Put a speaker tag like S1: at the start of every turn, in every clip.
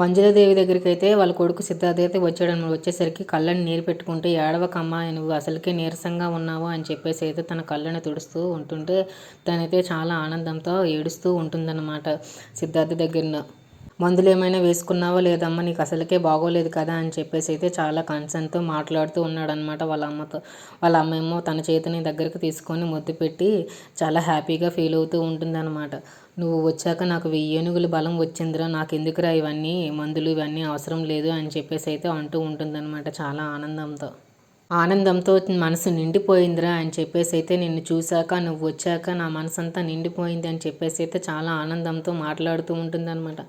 S1: మంజులదేవి దగ్గరికి అయితే వాళ్ళ కొడుకు సిద్ధార్థ అయితే వచ్చాడనమాట వచ్చేసరికి కళ్ళని నీరు పెట్టుకుంటే ఏడవకమ్మా నువ్వు అసలుకే నీరసంగా ఉన్నావు? అని చెప్పేసి అయితే తన కళ్ళని తుడుస్తూ ఉంటుంటే తనైతే చాలా ఆనందంతో ఏడుస్తూ ఉంటుందన్నమాట సిద్ధార్థ దగ్గర మందులు ఏమైనా వేసుకున్నావా లేదమ్మా నీకు అసలుకే బాగోలేదు కదా అని చెప్పేసి అయితే చాలా కన్సర్న్తో మాట్లాడుతూ ఉన్నాడనమాట వాళ్ళ అమ్మతో. వాళ్ళ అమ్మ ఏమో తన చేతిని దగ్గరికి తీసుకొని ముద్దు పెట్టి చాలా హ్యాపీగా ఫీల్ అవుతూ ఉంటుందన్నమాట. నువ్వు వచ్చాక నాకు వెయ్యి ఏనుగుల బలం వచ్చిందిరా నాకు ఎందుకురా ఇవన్నీ మందులు ఇవన్నీ అవసరం లేదు అని చెప్పేసి అయితే అంటూ ఉంటుందన్నమాట చాలా ఆనందంతో. ఆనందంతో మనసు నిండిపోయిందిరా అని చెప్పేసి అయితే నిన్ను చూశాక నువ్వు వచ్చాక నా మనసు అంతా నిండిపోయింది అని చెప్పేసి అయితే చాలా ఆనందంతో మాట్లాడుతూ ఉంటుందన్నమాట.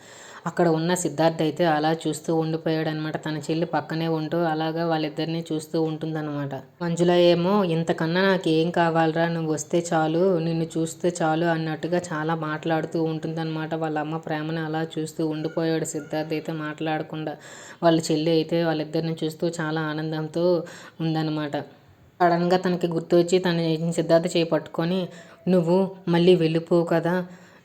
S1: అక్కడ ఉన్న సిద్ధార్థ్ అయితే అలా చూస్తూ ఉండిపోయాడు అనమాట తన చెల్లి పక్కనే ఉంటూ అలాగా వాళ్ళిద్దరిని చూస్తూ ఉంటుందన్నమాట. మంజుల ఏమో ఇంతకన్నా నాకు ఏం కావాలరా నువ్వు వస్తే చాలు నిన్ను చూస్తే చాలు అన్నట్టుగా చాలా మాట్లాడుతూ ఉంటుందన్నమాట. వాళ్ళ అమ్మ ప్రేమను అలా చూస్తూ ఉండిపోయాడు సిద్ధార్థ్ అయితే మాట్లాడకుండా. వాళ్ళ చెల్లి అయితే వాళ్ళిద్దరిని చూస్తూ చాలా ఆనందంతో ఉందన్నమాట. సడన్గా తనకి గుర్తు వచ్చి తన సిద్ధార్థ చేపట్టుకొని నువ్వు మళ్ళీ వెళ్ళిపోవు కదా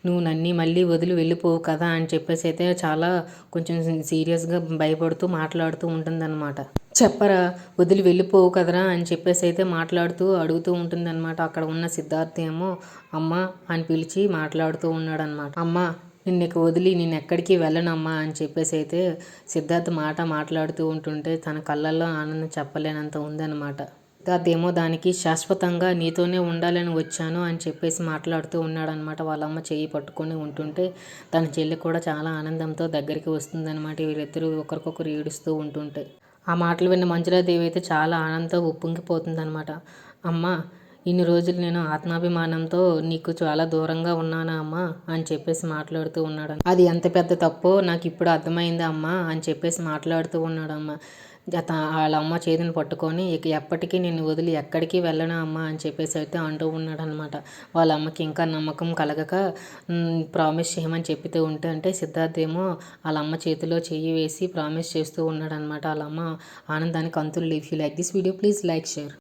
S1: నువ్వు నన్ని మళ్ళీ వదిలి వెళ్ళిపోవు కదా అని చెప్పేసి అయితే చాలా కొంచెం సీరియస్గా భయపడుతూ మాట్లాడుతూ ఉంటుందన్నమాట. చెప్పరా వదిలి వెళ్ళిపోవు కదరా అని చెప్పేసి అయితే మాట్లాడుతూ అడుగుతూ ఉంటుందన్నమాట. అక్కడ ఉన్న సిద్ధార్థ ఏమో అమ్మ అని పిలిచి మాట్లాడుతూ ఉన్నాడనమాట అమ్మ నిన్ను వదిలి నేను ఎక్కడికి వెళ్ళనమ్మా అని చెప్పేసి అయితే సిద్ధార్థ్ మాట మాట్లాడుతూ ఉంటుంటే తన కళ్ళల్లో ఆనందం చెప్పలేనంత ఉందన్నమాట. అదేమో దానికి శాశ్వతంగా నీతోనే ఉండాలని వచ్చాను అని చెప్పేసి మాట్లాడుతూ ఉన్నాడనమాట వాళ్ళమ్మ చేయి పట్టుకొని ఉంటుంటే తన చెల్లి కూడా చాలా ఆనందంతో దగ్గరికి వస్తుందన్నమాట. వీళ్ళిద్దరూ ఒకరికొకరు ఏడుస్తూ ఉంటుంటే. ఆ మాటలు విన్న మంజులాదేవి అయితే చాలా ఆనందంతో ఉప్పొంగిపోతుందనమాట అమ్మ ఇన్ని రోజులు నేను ఆత్మాభిమానంతో నీకు చాలా దూరంగా ఉన్నానా అమ్మా? అని చెప్పేసి మాట్లాడుతూ ఉన్నాడు అది ఎంత పెద్ద తప్పో నాకు ఇప్పుడు అర్థమైంది అమ్మా అని చెప్పేసి మాట్లాడుతూ ఉన్నాడమ్మ. వాళ్ళ అమ్మ చేతిని పట్టుకొని ఇక ఎప్పటికీ నేను వదిలి ఎక్కడికి వెళ్ళను అమ్మ? అని చెప్పేసి అయితే అంటూ ఉన్నాడనమాట వాళ్ళ అమ్మకి ఇంకా నమ్మకం కలగక ప్రామిస్ చేయమని చెప్పితే ఉంటే అంటే సిద్ధార్థ్ ఏమో వాళ్ళ అమ్మ చేతిలో చెయ్యి వేసి ప్రామిస్ చేస్తూ ఉన్నాడనమాట వాళ్ళ అమ్మ ఆనందానికి అంతులు. Leave you like this video please like share